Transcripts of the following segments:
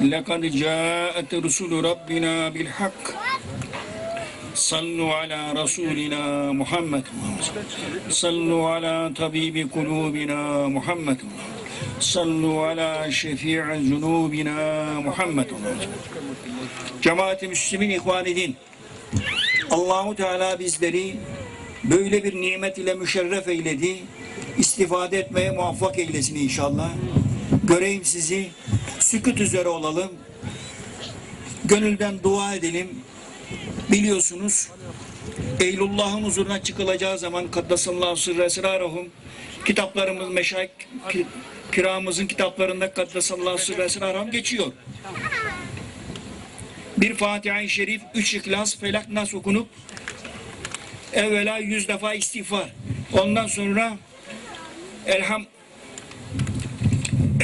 لقد جاءت رسل ربنا بالحق صلوا على رسولنا محمد صلوا على طبيب قلوبنا محمد صلوا على شفيع ذنوبنا محمد Cemaat-i Müslümin İhvan-ı Din Allahu Teala bizleri böyle bir nimet ile müşerref eyledi. İstifade etmeye muvaffak eylesin inşallah. Göreyim sizi. Sükut üzere olalım. Gönülden dua edelim. Biliyorsunuz Eylullah'ın huzuruna çıkılacağı zaman Kaddasallahu sırrı esraruhum kitaplarımız meşayik ki- kiramızın kitaplarında Kaddasallahu sırrı esraruhum geçiyor. Bir Fatiha-i Şerif, üç İhlas, Felak, Nas okunup evvela yüz defa istiğfar. Ondan sonra Elham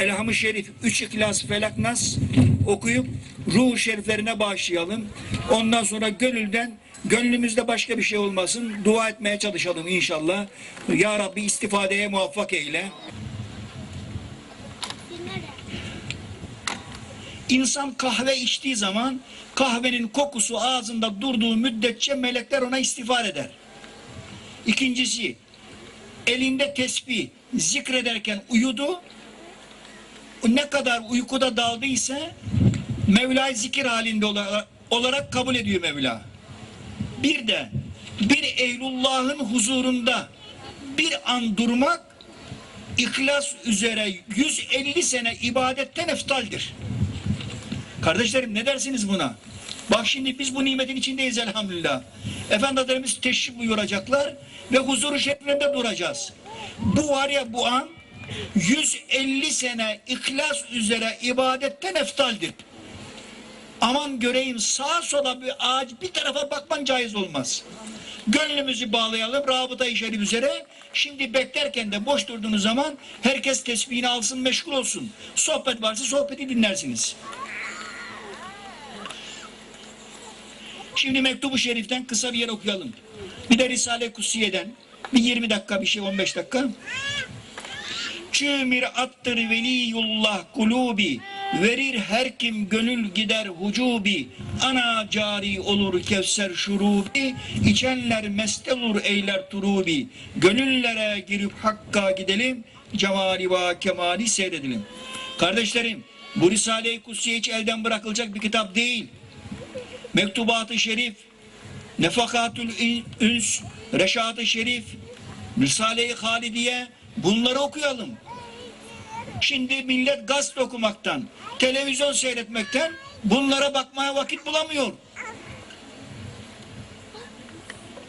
Elham-ı Şerif, üç İhlas, Felak, Nas okuyup ruh şeriflerine bağışlayalım. Ondan sonra gönülden gönlümüzde başka bir şey olmasın. Dua etmeye çalışalım inşallah. Ya Rabbi istifadeye muvaffak eyle. İnsan kahve içtiği zaman kahvenin kokusu ağzında durduğu müddetçe melekler ona istiğfar eder. İkincisi, elinde tesbih zikrederken uyudu. Ne kadar uykuda daldıysa Mevla'yı zikir halinde ola- olarak kabul ediyor Mevla. Bir de bir Eylullah'ın huzurunda bir an durmak ihlas üzere 150 sene ibadetten eftaldir. Kardeşlerim ne dersiniz buna? Bak şimdi biz bu nimetin içindeyiz elhamdülillah. Efendilerimiz teşrif buyuracaklar ve huzuru şeriflerinde duracağız. Bu var ya bu an 150 sene ihlas üzere ibadetten eftaldir. Aman göreyim sağa sola bir ağaç bir tarafa bakman caiz olmaz. Gönlümüzü bağlayalım rabıta-i şerif üzere. Şimdi beklerken de boş durduğunuz zaman herkes tesbihini alsın meşgul olsun. Sohbet varsa sohbeti dinlersiniz. Şimdi mektubu şeriften kısa bir yer okuyalım. Bir de Risale-i Kutsiye'den bir 20 dakika bir şey 15 dakika. Çümir attır veliyullah kulubi. Verir her kim gönül gider hucubi. Ana cari olur kevser şurubi. İçenler mest olur eyler turubi. Gönüllere girip hakka gidelim Cemali ve kemali seyredelim. Kardeşlerim bu Risale-i Kutsiye hiç elden bırakılacak bir kitap değil. Mektubat-ı Şerif, Nefakatül Üns, Reşat-ı Şerif, Risale-i Halidiye bunları okuyalım. Şimdi millet gazete okumaktan, televizyon seyretmekten bunlara bakmaya vakit bulamıyor.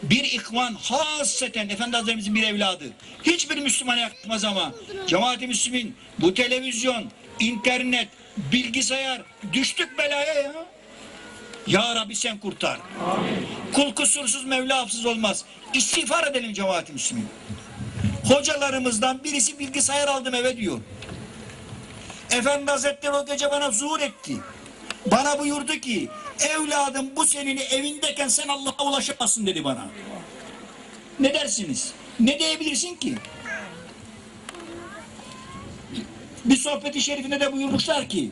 Bir ikvan hasreten Efendi Hazretlerimizin bir evladı. Hiçbir Müslüman yakmaz ama cemaat-i Müslümin bu televizyon, internet, bilgisayar düştük belaya ya. Ya Rabbi sen kurtar. Kul kusursuz Mevla hafsız olmaz. İstiğfar edelim cemaat-i Müslümin. Hocalarımızdan birisi bilgisayar aldım eve diyor. Efendi Hazretleri o gece bana zuhur etti. Bana buyurdu ki evladım bu senin evindeyken sen Allah'a ulaşamazsın dedi bana. Ne dersiniz? Ne diyebilirsin ki? Bir sohbeti şerifinde de buyurmuşlar ki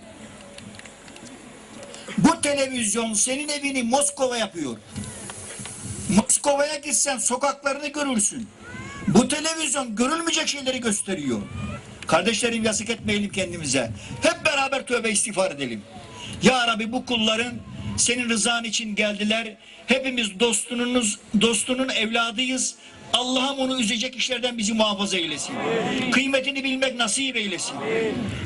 bu televizyon senin evini Moskova yapıyor. Moskova'ya gitsen sokaklarını görürsün. Bu televizyon görülmeyecek şeyleri gösteriyor. Kardeşlerim yazık etmeyelim kendimize. Hep beraber tövbe istiğfar edelim. Ya Rabbi bu kulların senin rızan için geldiler. Hepimiz dostununuz, dostunun evladıyız. Allah'ım onu üzecek işlerden bizi muhafaza eylesin. Kıymetini bilmek nasip eylesin.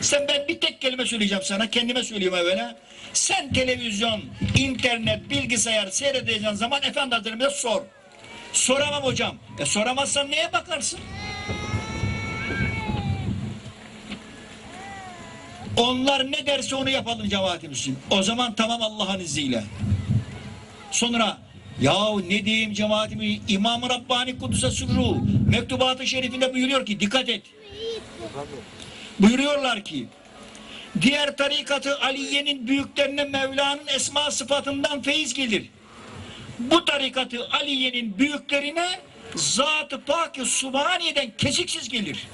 Sen ben bir tek kelime söyleyeceğim sana. Kendime söyleyeyim evvela. Sen televizyon, internet, bilgisayar seyredeceğin zaman Efendi Hazretlerimize sor. Soramam hocam. E soramazsan neye bakarsın? Onlar ne derse onu yapalım cemaatimizin. O zaman tamam Allah'ın izniyle. Sonra yahu ne diyeyim cemaatimi İmam-ı Rabbani Kudüs'e sürru mektubat-ı şerifinde buyuruyor ki dikkat et. Buyuruyorlar ki diğer tarikatı Aliye'nin büyüklerine Mevla'nın esma sıfatından feyiz gelir. Bu tarikatı Aliye'nin büyüklerine Zat-ı Pak-ı Subhaniye'den kesiksiz gelir.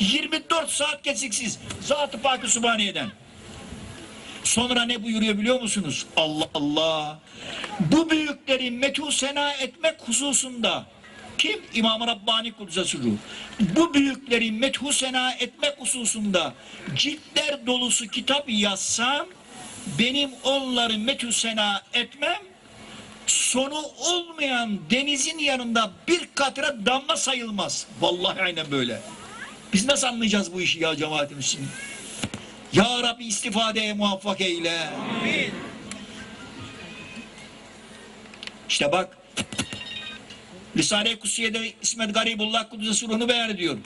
24 saat kesiksiz Zat-ı Pak-ı Subhaniye'den. Sonra ne buyuruyor biliyor musunuz? Allah Allah. Bu büyükleri methu sena etmek hususunda kim? İmam-ı Rabbani Kudüs'e Bu büyükleri methu sena etmek hususunda ciltler dolusu kitap yazsam benim onları methu sena etmem sonu olmayan denizin yanında bir katra damla sayılmaz. Vallahi aynen böyle. Biz nasıl anlayacağız bu işi ya cemaatimiz Ya Rabbi istifadeye muvaffak eyle. İşte bak Risale-i Kutsiye'de İsmet Garibullah Kudüs'e ruhunu beyan ediyor.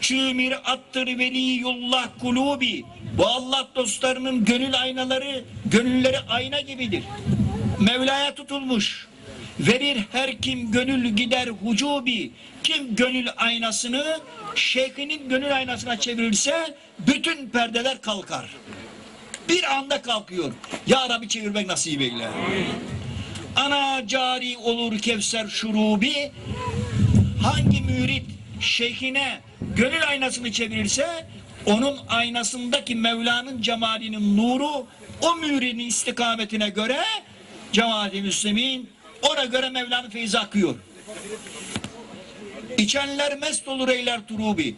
Çümir attır veliyullah kulubi. Bu Allah dostlarının gönül aynaları, gönülleri ayna gibidir. Mevla'ya tutulmuş. Verir her kim gönül gider hucubi. Kim gönül aynasını şeyhinin gönül aynasına çevirirse bütün perdeler kalkar. Bir anda kalkıyor. Ya Rabbi çevirmek nasip eyle. Ana cari olur Kevser şurubi. Hangi mürit şeyhine gönül aynasını çevirirse onun aynasındaki Mevla'nın cemalinin nuru o müridin istikametine göre cemaat-i müslimin ona göre Mevla'nın feyzi akıyor. İçenler mest olur eyler turubi.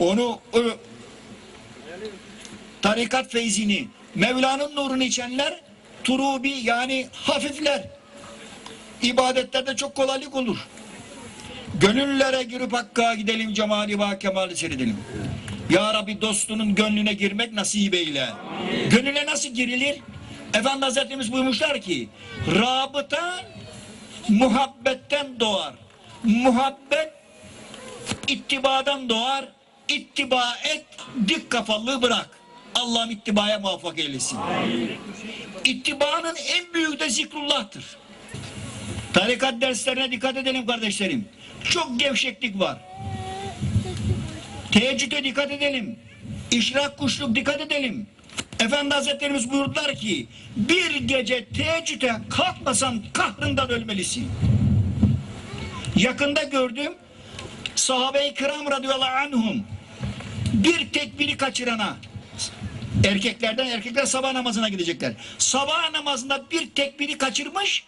Onu o, tarikat feyzini Mevla'nın nurunu içenler turubi yani hafifler. İbadetlerde çok kolaylık olur. Gönüllere girip hakka gidelim cemali va kemali seyredelim. Ya Rabbi dostunun gönlüne girmek nasip eyle. Gönüle nasıl girilir? Efendi Hazretimiz buyurmuşlar ki rabıta muhabbetten doğar. Muhabbet ittibadan doğar. İttiba et, dik kafallığı bırak. Allah'ım ittibaya muvaffak eylesin. İttibanın en büyüğü de zikrullah'tır. Tarikat derslerine dikkat edelim kardeşlerim. Çok gevşeklik var. Teheccüde dikkat edelim. İşrak kuşluk dikkat edelim. Efendi Hazretlerimiz buyurdular ki bir gece teheccüde kalkmasan kahrından ölmelisin. Yakında gördüm sahabe-i kiram radıyallahu anhum bir tekbiri kaçırana erkeklerden erkekler sabah namazına gidecekler. Sabah namazında bir tekbiri kaçırmış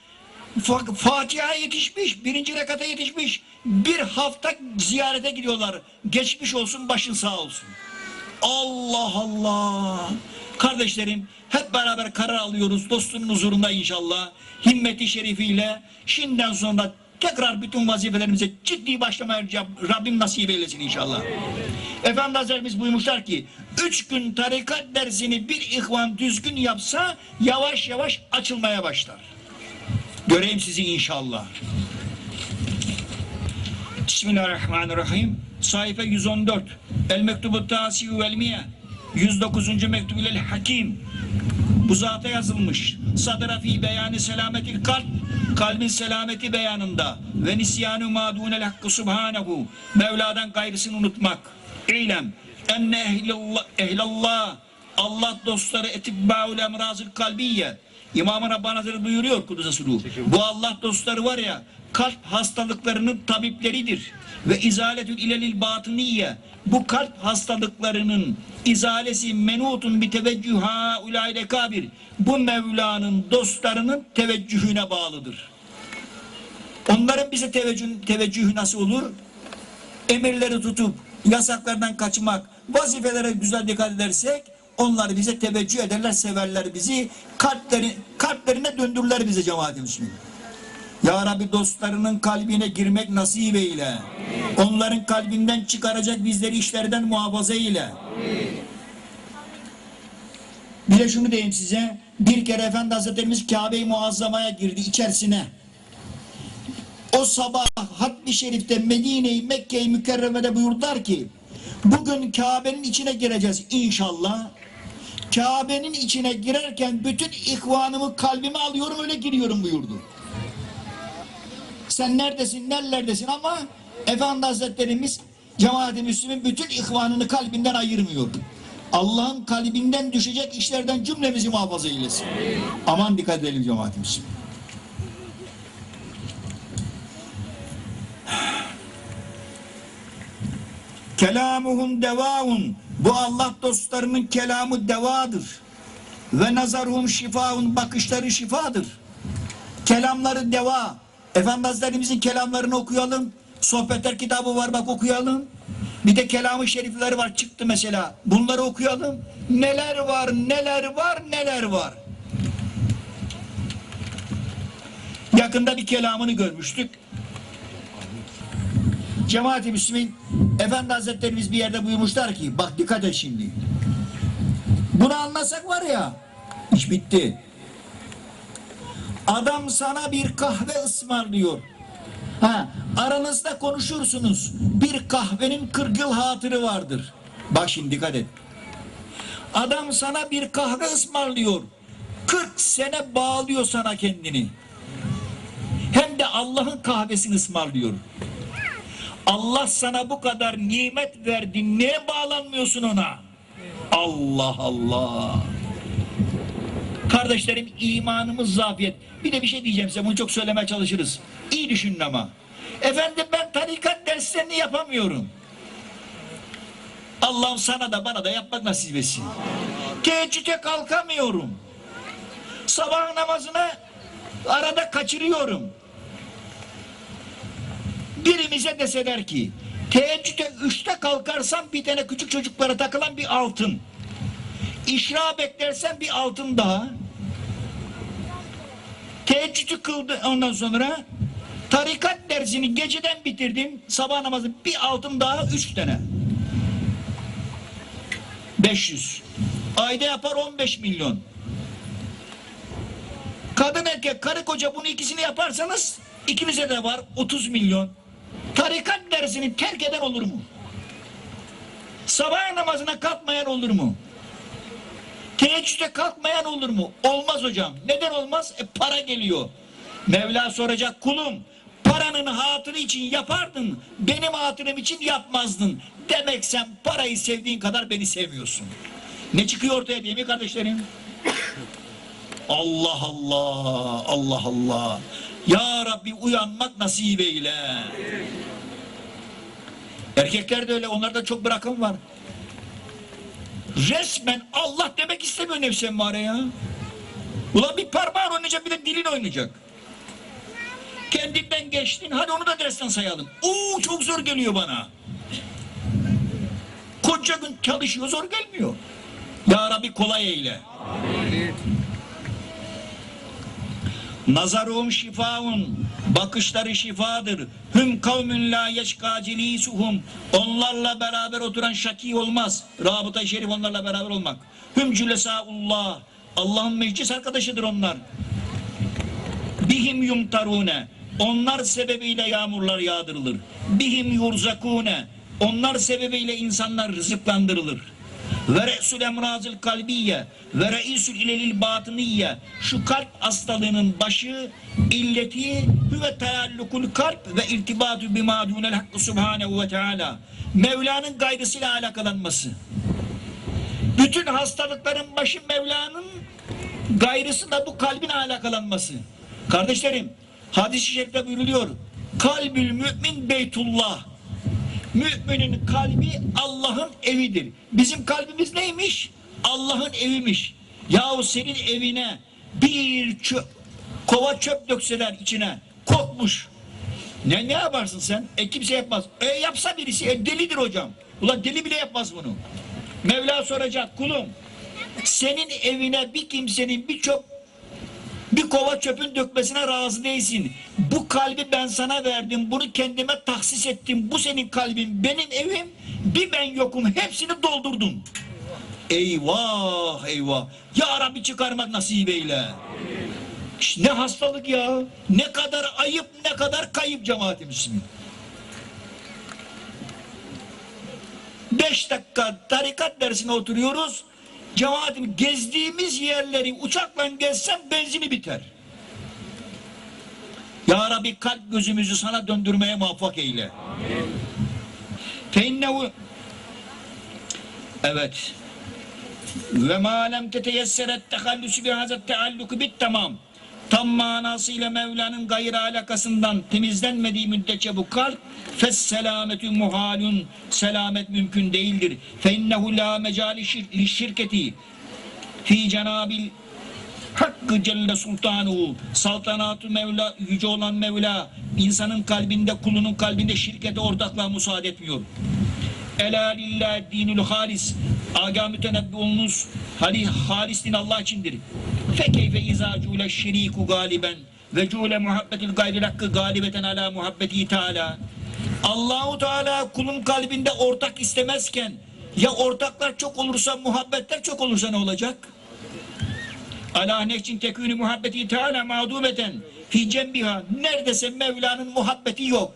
Fa- Fatiha yetişmiş, birinci rekata yetişmiş. Bir hafta ziyarete gidiyorlar. Geçmiş olsun, başın sağ olsun. Allah Allah. Kardeşlerim hep beraber karar alıyoruz dostunun huzurunda inşallah. Himmeti şerifiyle şimdiden sonra tekrar bütün vazifelerimize ciddi başlamaya Rab- Rabbim nasip eylesin inşallah. Efendi Hazretlerimiz buyurmuşlar ki üç gün tarikat dersini bir ihvan düzgün yapsa yavaş yavaş açılmaya başlar. Göreyim sizi inşallah. Bismillahirrahmanirrahim. Sayfa 114. El mektubu tasiyu vel miye. 109. mektubu el hakim. Bu zata yazılmış. Sadıra fi beyanı selametil kalp. Kalbin selameti beyanında. Ve nisyanu madunel hakkı subhanehu. Mevla'dan gayrısını unutmak. İlem. Enne ehlallah, ehlallah Allah dostları etibbâul emrazıl kalbiye. İmam-ı Rabbani buyuruyor Kudüs'e suru. Bu Allah dostları var ya kalp hastalıklarının tabipleridir. Ve izaletül ilelil batıniye. Bu kalp hastalıklarının izalesi menutun bir teveccüha ulayle kabir. Bu Mevla'nın dostlarının teveccühüne bağlıdır. Onların bize teveccüh, teveccühü nasıl olur? Emirleri tutup yasaklardan kaçmak, vazifelere güzel dikkat edersek onlar bize teveccüh ederler, severler bizi. Kalpleri, kalplerine döndürürler bize cemaat-i. Ya Rabbi dostlarının kalbine girmek nasip eyle. Onların kalbinden çıkaracak bizleri işlerden muhafaza eyle. Bir de şunu diyeyim size. Bir kere Efendi Hazretlerimiz Kabe-i Muazzama'ya girdi içerisine. O sabah Hatmi Şerif'te Medine'yi Mekke'yi Mükerreme'de buyurdular ki bugün Kabe'nin içine gireceğiz inşallah. Kabe'nin içine girerken bütün ihvanımı kalbime alıyorum öyle giriyorum buyurdu. Sen neredesin nerelerdesin ama Efendi Hazretlerimiz cemaat-i Müslümin bütün ihvanını kalbinden ayırmıyor. Allah'ın kalbinden düşecek işlerden cümlemizi muhafaza eylesin. Aman dikkat edelim cemaat-i Müslümin. Kelamuhum devaun. Bu Allah dostlarının kelamı devadır. Ve nazaruhum şifaun bakışları şifadır. Kelamları deva. Efendi Hazretlerimizin kelamlarını okuyalım. Sohbetler kitabı var bak okuyalım. Bir de kelamı şerifleri var çıktı mesela. Bunları okuyalım. Neler var, neler var, neler var. Yakında bir kelamını görmüştük. Cemaat-i Müslümin Efendi Hazretlerimiz bir yerde buyurmuşlar ki bak dikkat et şimdi. Bunu anlasak var ya iş bitti. Adam sana bir kahve ısmarlıyor. Ha, aranızda konuşursunuz. Bir kahvenin 40 yıl hatırı vardır. Bak şimdi dikkat et. Adam sana bir kahve ısmarlıyor. 40 sene bağlıyor sana kendini. Hem de Allah'ın kahvesini ısmarlıyor. Allah sana bu kadar nimet verdi. Niye bağlanmıyorsun ona? Allah Allah. Kardeşlerim imanımız zafiyet. Bir de bir şey diyeceğim size bunu çok söylemeye çalışırız. İyi düşünün ama. Efendim ben tarikat derslerini yapamıyorum. Allah'ım sana da bana da yapmak nasip etsin. Teheccüde kalkamıyorum. Sabah namazını arada kaçırıyorum. Birimize deseler ki teheccüde üçte kalkarsan bir tane küçük çocuklara takılan bir altın. İşra beklersen bir altın daha. Teheccüdü kıldı ondan sonra tarikat dersini geceden bitirdim. Sabah namazı bir altın daha üç tane. 500. Ayda yapar 15 milyon. Kadın erkek karı koca bunu ikisini yaparsanız ikimize de var 30 milyon. Tarikat dersini terk eden olur mu? Sabah namazına kalkmayan olur mu? Teheccüde kalkmayan olur mu? Olmaz hocam. Neden olmaz? E para geliyor. Mevla soracak kulum paranın hatırı için yapardın benim hatırım için yapmazdın. Demek sen parayı sevdiğin kadar beni sevmiyorsun. Ne çıkıyor ortaya değil mi kardeşlerim? Allah Allah Allah Allah Ya Rabbi uyanmak nasip eyle Erkekler de öyle onlarda çok bırakım var Resmen Allah demek istemiyor nefsen var ya. Ulan bir parmağın oynayacak bir de dilin oynayacak. Kendinden geçtin hadi onu da dersten sayalım. Oo çok zor geliyor bana. Koca gün çalışıyor zor gelmiyor. Ya Rabbi kolay eyle Nazarum şifaun bakışları şifadır. Hüm kavmün la yeşka cilisuhum onlarla beraber oturan şaki olmaz. Rabıta-i şerif onlarla beraber olmak. Hüm cülesaullah Allah'ın meclis arkadaşıdır onlar. Bihim yumtarune onlar sebebiyle yağmurlar yağdırılır. Bihim yurzakune onlar sebebiyle insanlar rızıklandırılır ve re'sul emrazil kalbiye ve re'isul ilelil batıniye şu kalp hastalığının başı illeti huve teallukul kalp ve irtibatu bima dunel hakkı subhanehu ve teala Mevla'nın gayrısıyla alakalanması. Bütün hastalıkların başı Mevla'nın gayrısı bu kalbin alakalanması. Kardeşlerim hadis-i şerifte buyuruluyor. Kalbül mümin beytullah Müminin kalbi Allah'ın evidir. Bizim kalbimiz neymiş? Allah'ın evimiş. Yahu senin evine bir çöp, kova çöp dökseler içine kokmuş. Ne ne yaparsın sen? E kimse yapmaz. E yapsa birisi e, delidir hocam. Ulan deli bile yapmaz bunu. Mevla soracak kulum. Senin evine bir kimsenin bir çöp bir kova çöpün dökmesine razı değilsin. Bu kalbi ben sana verdim. Bunu kendime tahsis ettim. Bu senin kalbin. Benim evim. Bir ben yokum. Hepsini doldurdum. Eyvah eyvah. Ya Rabbi çıkarmak nasip eyle. Ne hastalık ya. Ne kadar ayıp ne kadar kayıp cemaat-i Müslümin. Beş dakika tarikat dersine oturuyoruz. Cemaatim gezdiğimiz yerleri uçakla gezsem benzini biter. Ya Rabbi kalp gözümüzü sana döndürmeye muvaffak eyle. Feinnehu Evet. Ve ma lem teteyesseret tehallüsü bi hazet tealluku bit tamam. Tam manasıyla Mevla'nın gayrı alakasından temizlenmediği müddetçe bu kalp fes selametü muhalun selamet mümkün değildir. Fe la mecali şir- şirketi fi cenabil Hakkı Celle Sultanuhu, saltanatı Mevla, yüce olan Mevla, insanın kalbinde, kulunun kalbinde şirkete ortaklığa müsaade etmiyor. Ela lillahi dinül halis. Agah mütenebbi olunuz. Hali halis din Allah içindir. Fe keyfe izâ cûle şirîku galiben ve cûle muhabbetil gayril hakkı galibeten ala muhabbeti teâlâ. Allahu Teala kulun kalbinde ortak istemezken ya ortaklar çok olursa muhabbetler çok olursa ne olacak? Ala nefsin tekünü muhabbeti teala mağdubeten fi cembiha. Neredeyse Mevla'nın muhabbeti yok.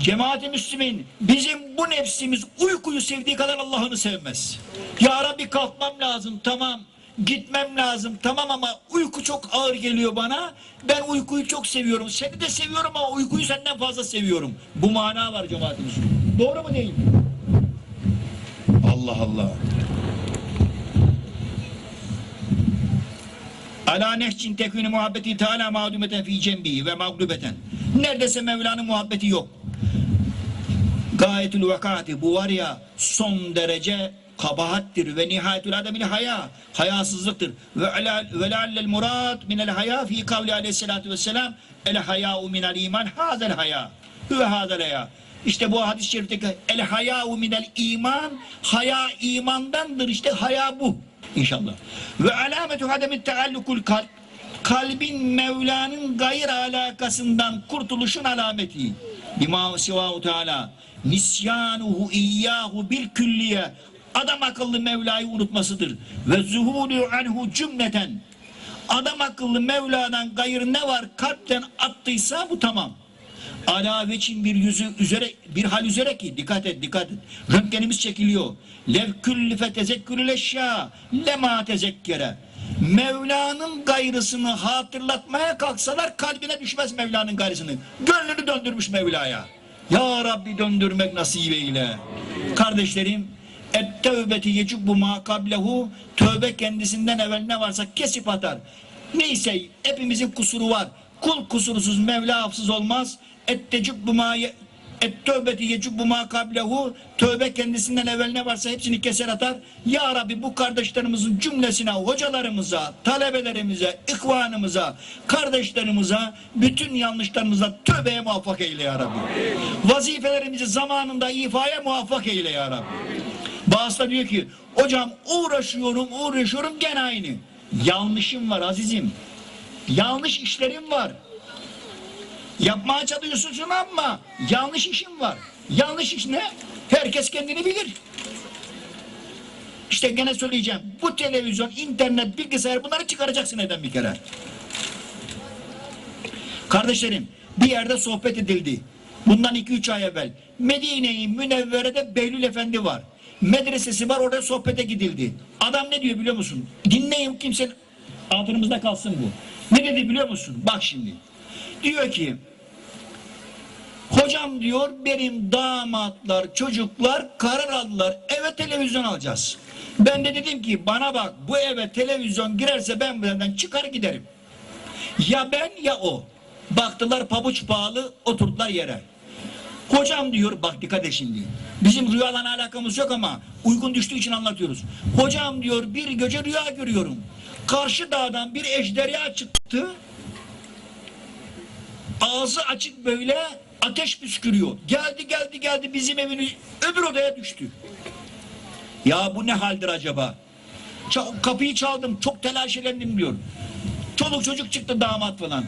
Cemaat-i Müslümin bizim bu nefsimiz uykuyu sevdiği kadar Allah'ını sevmez. Ya Rabbi kalkmam lazım tamam. Gitmem lazım tamam ama uyku çok ağır geliyor bana. Ben uykuyu çok seviyorum. Seni de seviyorum ama uykuyu senden fazla seviyorum. Bu mana var cemaat-i Müslümin. Doğru mu değil mi? Allah Allah. Ala nehçin tekünü muhabbeti teala mağdumeten fi cembihi ve mağlubeten. Neredeyse Mevla'nın muhabbeti yok. Gayetül vakati bu var ya son derece kabahattir ve nihayetül ademil haya hayasızlıktır. Ve leallel murad minel haya fi kavli aleyhissalatu vesselam el haya'u minel iman hazel haya. Ve hazel haya. İşte bu hadis-i şerifteki el haya'u minel iman haya imandandır. İşte haya bu inşallah. Ve alametu ademit teallukul kalp kalbin Mevla'nın gayr alakasından kurtuluşun alameti. Bima sivahu teala nisyanuhu iyyahu bil külliye adam akıllı Mevla'yı unutmasıdır. Ve zuhulu anhu cümleten adam akıllı Mevla'dan gayr ne var kalpten attıysa bu tamam. Ala veçin bir yüzü üzere bir hal üzere ki dikkat et dikkat et. Röntgenimiz çekiliyor. Lev küllife tezekkürül eşya lema tezekkere. Mevla'nın gayrısını hatırlatmaya kalksalar kalbine düşmez Mevla'nın gayrısını. Gönlünü döndürmüş Mevla'ya. Ya Rabbi döndürmek nasip eyle. Kardeşlerim et tevbeti yecubbu ma kablehu tövbe kendisinden evvel ne varsa kesip atar. Neyse hepimizin kusuru var. Kul kusursuz Mevla hafsız olmaz. Et tecubbu ma Et tövbeti yecubbu ma kablehu tövbe kendisinden evvel ne varsa hepsini keser atar. Ya Rabbi bu kardeşlerimizin cümlesine, hocalarımıza, talebelerimize, ihvanımıza, kardeşlerimize, bütün yanlışlarımıza tövbeye muvaffak eyle ya Rabbi. Vazifelerimizi zamanında ifaya muvaffak eyle ya Rabbi. Bazısı da diyor ki hocam uğraşıyorum uğraşıyorum gene aynı. Yanlışım var azizim. Yanlış işlerim var. Yapmaya çalışıyorsun ama yanlış işin var. Yanlış iş ne? Herkes kendini bilir. İşte gene söyleyeceğim. Bu televizyon, internet, bilgisayar bunları çıkaracaksın neden bir kere. Kardeşlerim bir yerde sohbet edildi. Bundan iki üç ay evvel. Medine-i Münevvere'de Behlül Efendi var. Medresesi var orada sohbete gidildi. Adam ne diyor biliyor musun? Dinleyin kimse altınımızda kalsın bu. Ne dedi biliyor musun? Bak şimdi. Diyor ki Hocam diyor benim damatlar, çocuklar karar aldılar. Eve televizyon alacağız. Ben de dedim ki bana bak bu eve televizyon girerse ben bu evden çıkar giderim. Ya ben ya o. Baktılar pabuç pahalı oturdular yere. Hocam diyor bak dikkat et şimdi. Bizim rüyalarla alakamız yok ama uygun düştüğü için anlatıyoruz. Hocam diyor bir gece rüya görüyorum. Karşı dağdan bir ejderha çıktı. Ağzı açık böyle ateş püskürüyor. Geldi geldi geldi bizim evin öbür odaya düştü. Ya bu ne haldir acaba? Ça- kapıyı çaldım çok telaşelendim diyor. Çoluk çocuk çıktı damat falan.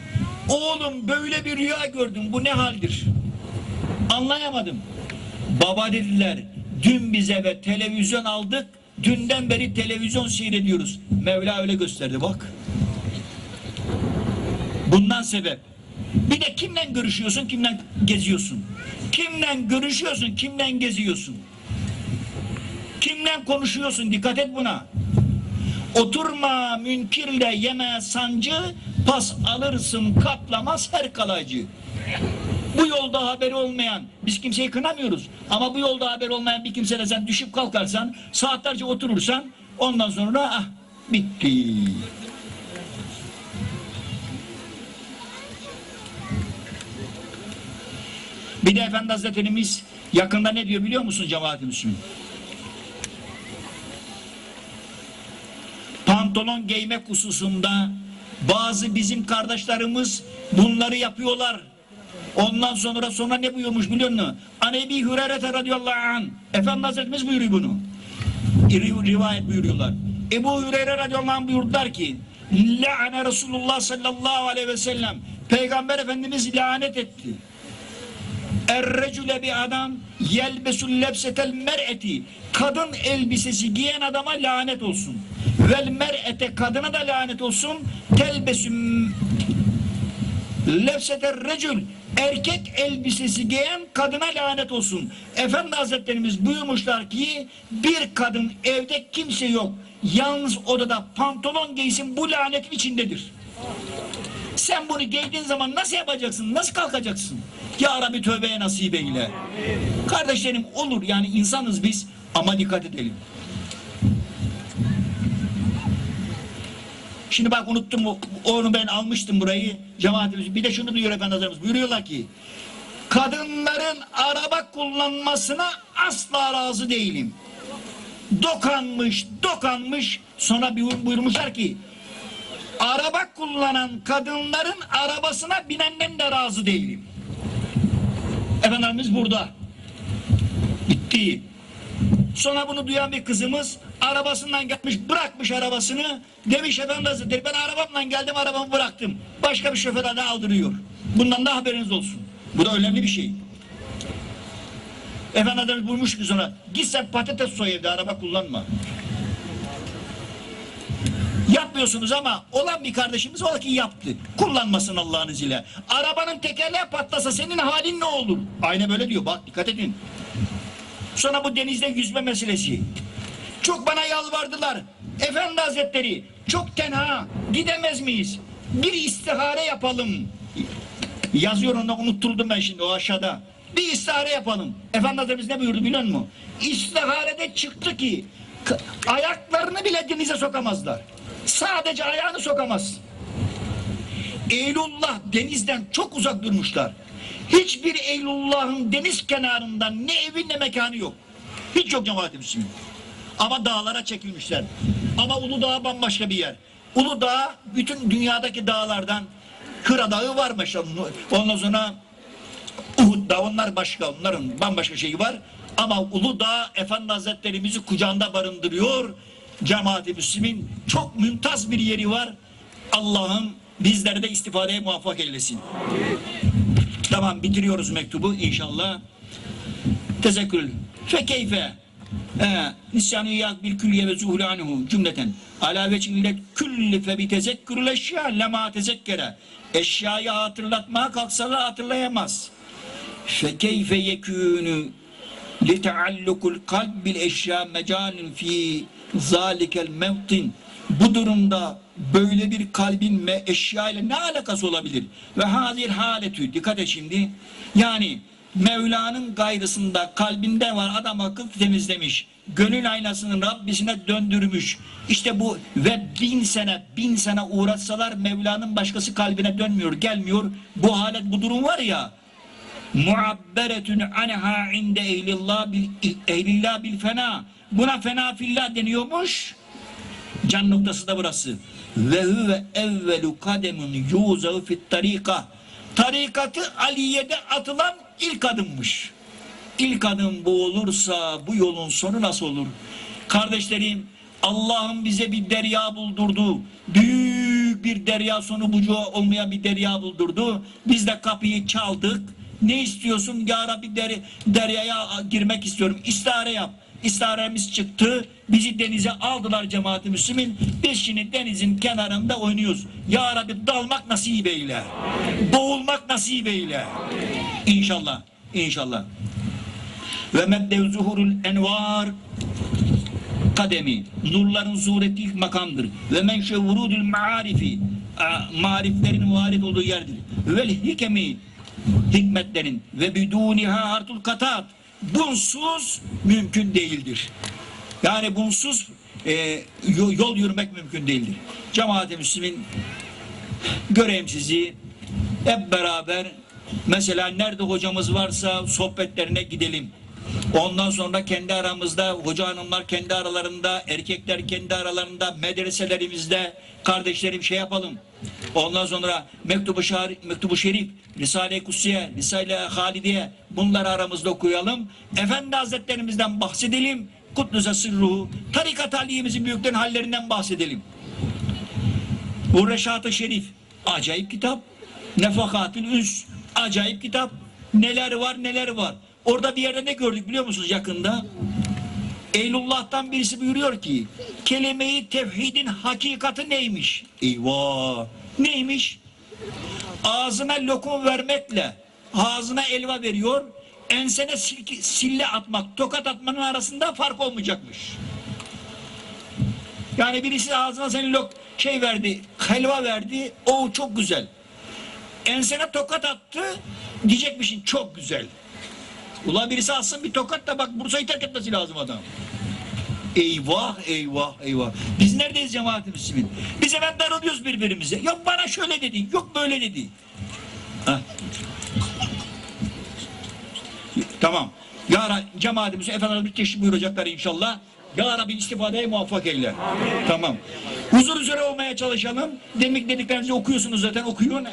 Oğlum böyle bir rüya gördüm bu ne haldir? Anlayamadım. Baba dediler dün biz eve televizyon aldık. Dünden beri televizyon seyrediyoruz. Mevla öyle gösterdi bak. Bundan sebep. Bir de kimle görüşüyorsun, kimle geziyorsun? Kimle görüşüyorsun, kimle geziyorsun? Kimle konuşuyorsun? Dikkat et buna. Oturma münkirle yeme sancı, pas alırsın kaplamaz her kalaycı. Bu yolda haberi olmayan, biz kimseyi kınamıyoruz ama bu yolda haberi olmayan bir kimsene sen düşüp kalkarsan, saatlerce oturursan ondan sonra ah bitti. Bir de Efendi Hazretlerimiz yakında ne diyor biliyor musun cemaat-i Müslümin? pantolon giymek hususunda bazı bizim kardeşlerimiz bunları yapıyorlar. Ondan sonra sonra ne buyurmuş biliyor musun? An Ebi Hureyre radıyallahu anh. Efendi Hazretimiz buyuruyor bunu. Ri- Rivayet buyuruyorlar. Ebu Hureyre radıyallahu anh buyurdular ki La'ane Resulullah sallallahu aleyhi ve sellem Peygamber Efendimiz lanet etti. Errecüle bir adam yelbesul lebsetel mer'eti kadın elbisesi giyen adama lanet olsun. Vel mer'ete kadına da lanet olsun. Telbesüm lebsetel recül erkek elbisesi giyen kadına lanet olsun. Efendi Hazretlerimiz buyurmuşlar ki bir kadın evde kimse yok. Yalnız odada pantolon giysin bu lanetin içindedir. Sen bunu giydiğin zaman nasıl yapacaksın? Nasıl kalkacaksın? Ya Rabbi tövbeye nasip eyle. Kardeşlerim olur yani insanız biz ama dikkat edelim. Şimdi bak unuttum onu ben almıştım burayı cemaatimiz. Bir de şunu duyuyor Efendi. Buyuruyorlar ki kadınların araba kullanmasına asla razı değilim. Dokanmış, dokanmış sonra buyur- buyurmuşlar ki araba kullanan kadınların arabasına binenden de razı değilim. Efendimiz burada. Bitti. Sonra bunu duyan bir kızımız arabasından gelmiş bırakmış arabasını demiş efendi hazretleri ben arabamla geldim arabamı bıraktım. Başka bir şoför de aldırıyor. Bundan da haberiniz olsun. Bu da önemli bir şey. Efendi Hazretleri buyurmuş ki sonra git sen patates soy evde araba kullanma. Yapmıyorsunuz ama olan bir kardeşimiz o ki yaptı. Kullanmasın Allah'ın izniyle. Arabanın tekerleği patlasa senin halin ne olur? Aynen böyle diyor bak dikkat edin. Sonra bu denizde yüzme meselesi. Çok bana yalvardılar. Efendi Hazretleri çok tenha gidemez miyiz? Bir istihare yapalım. Yazıyor onu unutturdum ben şimdi o aşağıda. Bir istihare yapalım. Efendi Hazretimiz ne buyurdu biliyor musun? İstiharede çıktı ki ayaklarını bile denize sokamazlar. Sadece ayağını sokamaz. Eylullah denizden çok uzak durmuşlar. Hiçbir Eylullah'ın deniz kenarından ne evi ne mekanı yok. Hiç yok cemaat-i. Ama dağlara çekilmişler. Ama Uludağ bambaşka bir yer. Uludağ bütün dünyadaki dağlardan Hıra Dağı var. Ondan sonra Uhud Dağı onlar başka. Onların bambaşka şeyi var. Ama Uludağ Efendi Hazretlerimizi kucağında barındırıyor. Cemaat-i Müslümin çok mümtaz bir yeri var. Allah'ım bizleri de istifadeye muvaffak eylesin. Tamam bitiriyoruz mektubu inşallah. Tezekkül. Fe keyfe. Nisyanu yak bil külliye ve zuhul anhu cümleten. Ala veçille külli fe bi tezekkürül eşya lema tezekkere. Eşyayı hatırlatmaya kalksalar hatırlayamaz. Fe keyfe yekûnü kalb bil eşya mecanin fi zalikel mevtin. Bu durumda böyle bir kalbin ve eşya ile ne alakası olabilir? Ve hazir haletü dikkat et şimdi. Yani Mevla'nın gayrısında kalbinde var adam akıl temizlemiş. Gönül aynasını Rabbisine döndürmüş. İşte bu ve bin sene bin sene uğratsalar Mevla'nın başkası kalbine dönmüyor gelmiyor. Bu halet bu durum var ya muabberetun anha inde ehlillah bil, ehlillah bil fena. Buna fena fillah deniyormuş. Can noktası da burası. Ve huve evvelu kademun yuzav fit tarika. Tarikatı Aliye'de atılan ilk adımmış. İlk adım bu olursa bu yolun sonu nasıl olur? Kardeşlerim Allah'ın bize bir derya buldurdu. Büyük bir derya sonu bucu olmayan bir derya buldurdu. Biz de kapıyı çaldık. Ne istiyorsun? Ya Rabbi der, deryaya girmek istiyorum. İstihare yap. İstiharemiz çıktı. Bizi denize aldılar cemaat-i Müslümin. Biz şimdi denizin kenarında oynuyoruz. Ya Rabbi dalmak nasip eyle. Boğulmak nasip eyle. İnşallah. İnşallah. Ve mebdev zuhurul envar kademi. Nurların ettiği ilk makamdır. Ve menşe vurudul maarifi. Mariflerin varit olduğu yerdir. Vel hikemi hikmetlerin ve biduniha hartul katat. Bunsuz mümkün değildir. Yani bunsuz e, yo- yol yürümek mümkün değildir. Cemaat-i Müslümin göreyim sizi hep beraber mesela nerede hocamız varsa sohbetlerine gidelim. Ondan sonra kendi aramızda, hoca hanımlar kendi aralarında, erkekler kendi aralarında, medreselerimizde kardeşlerim şey yapalım. Ondan sonra Mektubu, Şari, Mektubu Şerif, Risale-i Kutsiye, Risale-i Halidiye bunları aramızda okuyalım. Efendi Hazretlerimizden bahsedelim. Kutlusa sırruhu, tarikat haliyemizin büyüklerin hallerinden bahsedelim. Bu Reşat-ı Şerif acayip kitap. Nefakatül Üns acayip kitap. Neler var neler var. Orada bir yerde ne gördük biliyor musunuz yakında? Eylullah'tan birisi buyuruyor ki kelime-i tevhidin hakikati neymiş? Eyvah! Neymiş? Ağzına lokum vermekle ağzına elva veriyor. Ensene sille atmak, tokat atmanın arasında fark olmayacakmış. Yani birisi ağzına senin lok şey verdi, helva verdi. O çok güzel. Ensene tokat attı. Diyecekmişin çok güzel. Ulan birisi alsın bir tokat da bak Bursa'yı terk etmesi lazım adam. Eyvah eyvah eyvah. Biz neredeyiz cemaat-i? Biz hemen darılıyoruz birbirimize. Yok bana şöyle dedi, yok böyle dedi. Heh. Tamam. Ya Rabbi, cemaatimize Efendimiz bir teşrif buyuracaklar inşallah. Ya Rabbi istifadeye muvaffak eyle. Tamam. Huzur üzere olmaya çalışalım. Demek dediklerinizi okuyorsunuz zaten okuyun hemen.